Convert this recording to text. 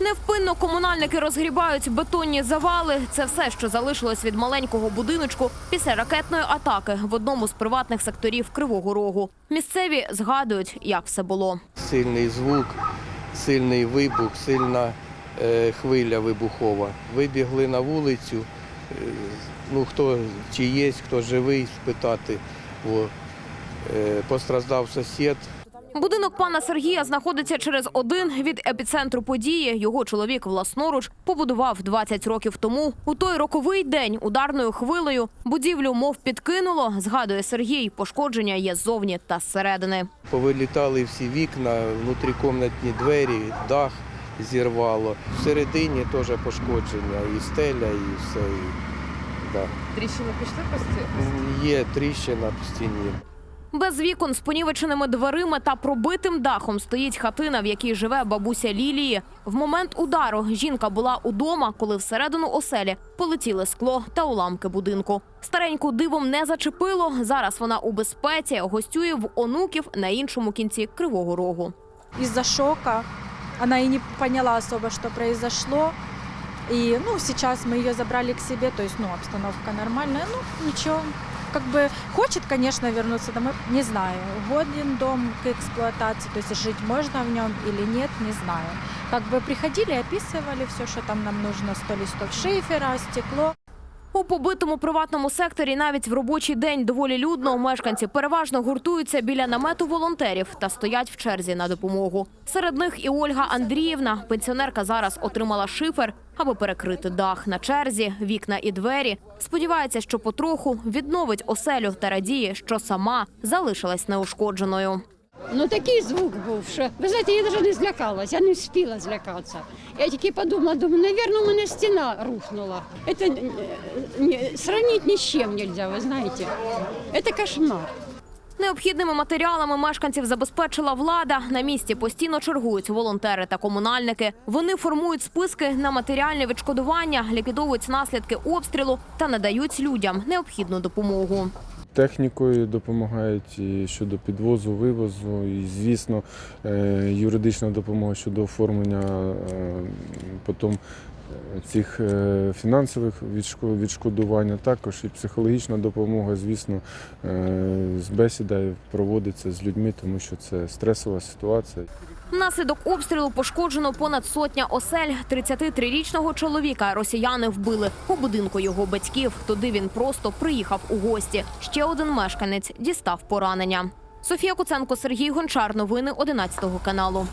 Невпинно комунальники розгрібають бетонні завали. Це все, що залишилось від маленького будиночку після ракетної атаки в одному з приватних секторів Кривого Рогу. Місцеві згадують, як все було. Сильний звук, сильний вибух, сильна е, хвиля вибухова. Вибігли на вулицю. е, ну, хто чи є, хто живий, спитати. О. Е, постраждав сусід. Будинок пана Сергія знаходиться через один від епіцентру події. Його чоловік власноруч побудував 20 років тому. У той роковий день ударною хвилею будівлю мов підкинуло. Згадує Сергій. Пошкодження є ззовні та зсередини. Повилітали всі вікна, внутрікомнатні двері, дах зірвало. Всередині теж пошкодження, і стеля, і все. І, да. Тріщини пішли по стіні? Є тріщина в стіні. Без вікон з понівеченими дверима та пробитим дахом стоїть хатина, в якій живе бабуся Лілії. В момент удару жінка була удома, коли всередину оселі полетіли скло та уламки будинку. Стареньку дивом не зачепило. Зараз вона у безпеці, гостює в онуків на іншому кінці кривого рогу. из-за шока. Она и не поняла особо, что произошло. И, ну, сейчас мы ее забрали к себе, то есть, ну, обстановка нормальная, ну, ничего Как бы хочет, конечно, вернуться домой, не знаю. Годен дом к эксплуатации, то есть жить можно в нем или нет, не знаю. Как бы приходили, описывали все, что там нам нужно, 100 листов шифера, стекло. У побитому приватному секторі навіть в робочий день доволі людно. Мешканці переважно гуртуються біля намету волонтерів та стоять в черзі на допомогу. Серед них і Ольга Андріївна. Пенсіонерка зараз отримала шифер, аби перекрити дах на черзі, вікна і двері. Сподівається, що потроху відновить оселю та радіє, що сама залишилась неушкодженою. Ну такий звук був, що ви знаєте, я навіть не злякалась, я не встигла злякатися. Я тільки подумала, думаю, навірно, у мене стіна рухнула. Це е, не, сравнить ні з чим нельзя, ви знаєте. Це кошмар. Необхідними матеріалами мешканців забезпечила влада. На місці постійно чергують волонтери та комунальники. Вони формують списки на матеріальне відшкодування, ліквідовують наслідки обстрілу та надають людям необхідну допомогу. Технікою допомагають і щодо підвозу, вивозу, і, звісно, е, юридична допомога щодо оформлення е, потім цих е, фінансових відшко- відшкодувань, також і психологічна допомога, звісно, е, з бесіда проводиться з людьми, тому що це стресова ситуація. Внаслідок обстрілу пошкоджено понад сотня осель. 33-річного чоловіка росіяни вбили у будинку його батьків. Туди він просто приїхав у гості. Ще один мешканець дістав поранення. Софія Куценко, Сергій Гончар. Новини 11 каналу.